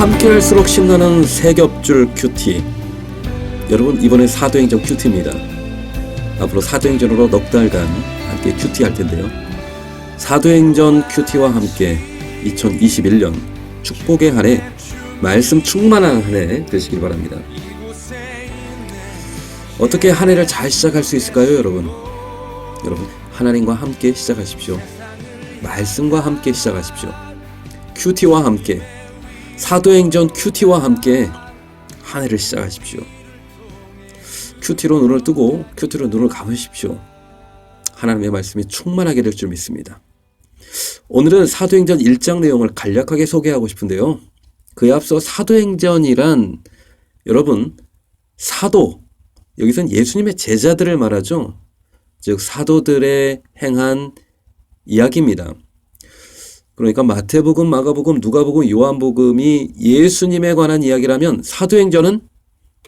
함께할수록 신나는 세겹줄 큐티. 여러분 이번에 사도행전 큐티입니다. 앞으로 사도행전으로 넉 달간 함께 큐티 할 텐데요. 사도행전 큐티와 함께 2021년 축복의 한 해, 말씀 충만한 한 해 되시길 바랍니다. 어떻게 한 해를 잘 시작할 수 있을까요, 여러분? 여러분, 하나님과 함께 시작하십시오. 말씀과 함께 시작하십시오. 큐티와 함께, 사도행전 큐티와 함께 한 해를 시작하십시오. 큐티로 눈을 뜨고 큐티로 눈을 감으십시오. 하나님의 말씀이 충만하게 될 줄 믿습니다. 오늘은 사도행전 1장 내용을 간략하게 소개하고 싶은데요. 그에 앞서 사도행전이란 여러분 사도 여기선 예수님의 제자들을 말하죠. 즉 사도들의 행한 이야기입니다. 그러니까 마태복음, 마가복음, 누가복음, 요한복음이 예수님에 관한 이야기라면 사도행전은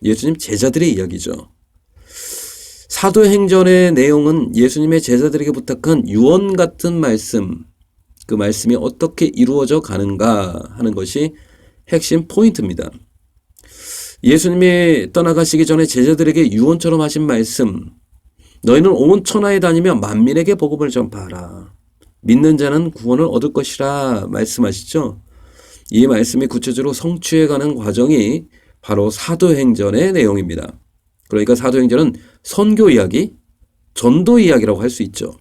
예수님 제자들의 이야기죠. 사도행전의 내용은 예수님의 제자들에게 부탁한 유언 같은 말씀, 그 말씀이 어떻게 이루어져 가는가 하는 것이 핵심 포인트입니다. 예수님이 떠나가시기 전에 제자들에게 유언처럼 하신 말씀, 너희는 온 천하에 다니며 만민에게 복음을 전파하라. 믿는 자는 구원을 얻을 것이라 말씀하시죠. 이 말씀이 구체적으로 성취해 가는 과정이 바로 사도행전의 내용입니다. 그러니까 사도행전은 선교 이야기, 전도 이야기라고 할 수 있죠.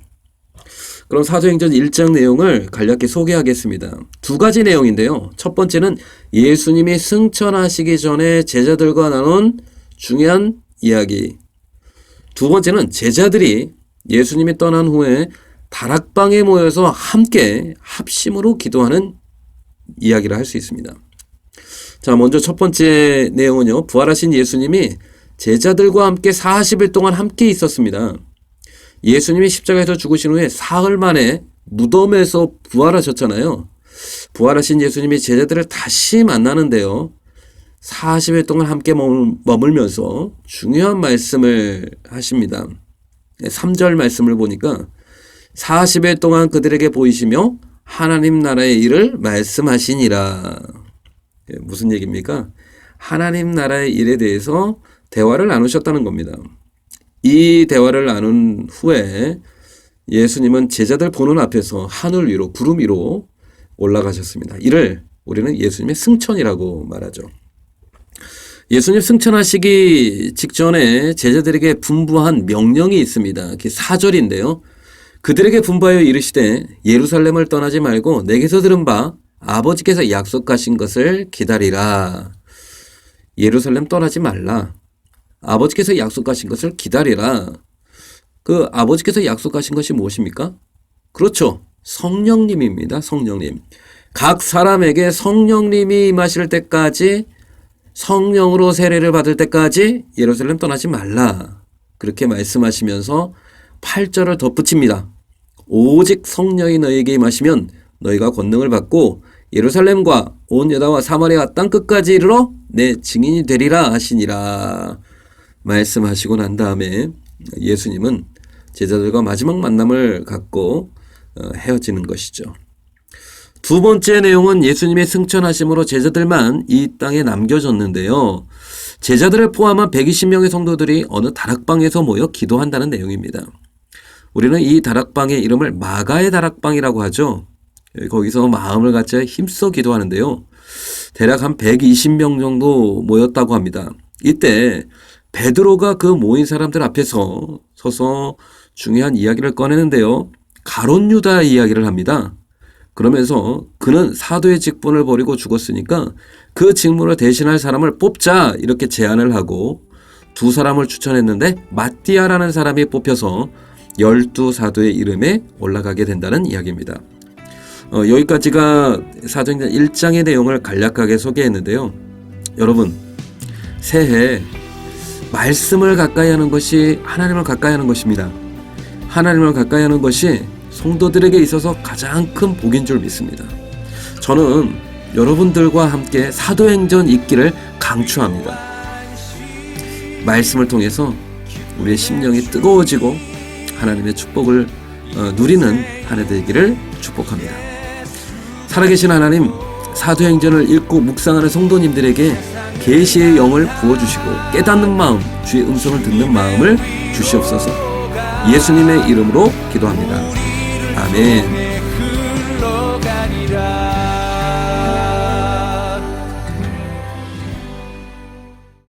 그럼 사도행전 1장 내용을 간략히 소개하겠습니다. 두 가지 내용인데요. 첫 번째는 예수님이 승천하시기 전에 제자들과 나눈 중요한 이야기. 두 번째는 제자들이 예수님이 떠난 후에 다락방에 모여서 함께 합심으로 기도하는 이야기를 할 수 있습니다. 자, 먼저 첫 번째 내용은요. 부활하신 예수님이 제자들과 함께 40일 동안 함께 있었습니다. 예수님이 십자가에서 죽으신 후에 사흘 만에 무덤에서 부활하셨잖아요. 부활하신 예수님이 제자들을 다시 만나는데요. 40일 동안 함께 머물면서 중요한 말씀을 하십니다. 3절 말씀을 보니까 40일 동안 그들에게 보이시며 하나님 나라의 일을 말씀하시니라. 예, 무슨 얘기입니까? 하나님 나라의 일에 대해서 대화를 나누셨다는 겁니다. 이 대화를 나눈 후에 예수님은 제자들 보는 앞에서 하늘 위로 구름 위로 올라가셨습니다. 이를 우리는 예수님의 승천이라고 말하죠. 예수님 승천하시기 직전에 제자들에게 분부한 명령이 있습니다. 그 사절인데요. 그들에게 분부하여 이르시되 예루살렘을 떠나지 말고 내게서 들은 바 아버지께서 약속하신 것을 기다리라. 예루살렘 떠나지 말라. 아버지께서 약속하신 것을 기다리라. 그 아버지께서 약속하신 것이 무엇입니까? 그렇죠. 성령님입니다. 성령님. 각 사람에게 성령님이 임하실 때까지 성령으로 세례를 받을 때까지 예루살렘 떠나지 말라. 그렇게 말씀하시면서 8절을 덧붙입니다. 오직 성령이 너에게 임하시면 너희가 권능을 받고 예루살렘과 온 여다와 사마리아 땅 끝까지 이르러 내 증인이 되리라 하시니라. 말씀하시고 난 다음에 예수님은 제자들과 마지막 만남을 갖고 어, 헤어지는 것이죠. 두 번째 내용은 예수님의 승천하심으로 제자들만 이 땅에 남겨졌는데요. 제자들을 포함한 120명의 성도들이 어느 다락방에서 모여 기도한다는 내용입니다. 우리는 이 다락방의 이름을 마가의 다락방이라고 하죠. 거기서 마음을 갖자 힘써 기도하는데요. 대략 한 120명 정도 모였다고 합니다. 이때 베드로가 그 모인 사람들 앞에서 서서 중요한 이야기를 꺼내는데요. 가론 유다 이야기를 합니다. 그러면서 그는 사도의 직분을 버리고 죽었으니까 그 직분을 대신할 사람을 뽑자 이렇게 제안을 하고 두 사람을 추천했는데 마띠아라는 사람이 뽑혀서 열두 사도의 이름에 올라가게 된다는 이야기입니다. 어, 여기까지가 사도행전 1장의 내용을 간략하게 소개했는데요. 여러분 새해 말씀을 가까이 하는 것이 하나님을 가까이 하는 것입니다. 하나님을 가까이 하는 것이 성도들에게 있어서 가장 큰 복인 줄 믿습니다. 저는 여러분들과 함께 사도행전 읽기를 강추합니다. 말씀을 통해서 우리의 심령이 뜨거워지고 하나님의 축복을 어, 누리는 한 해 되기를 축복합니다. 살아계신 하나님, 사도행전을 읽고 묵상하는 성도님들에게 계시의 영을 부어주시고 깨닫는 마음, 주의 음성을 듣는 마음을 주시옵소서. 예수님의 이름으로 기도합니다. 아멘.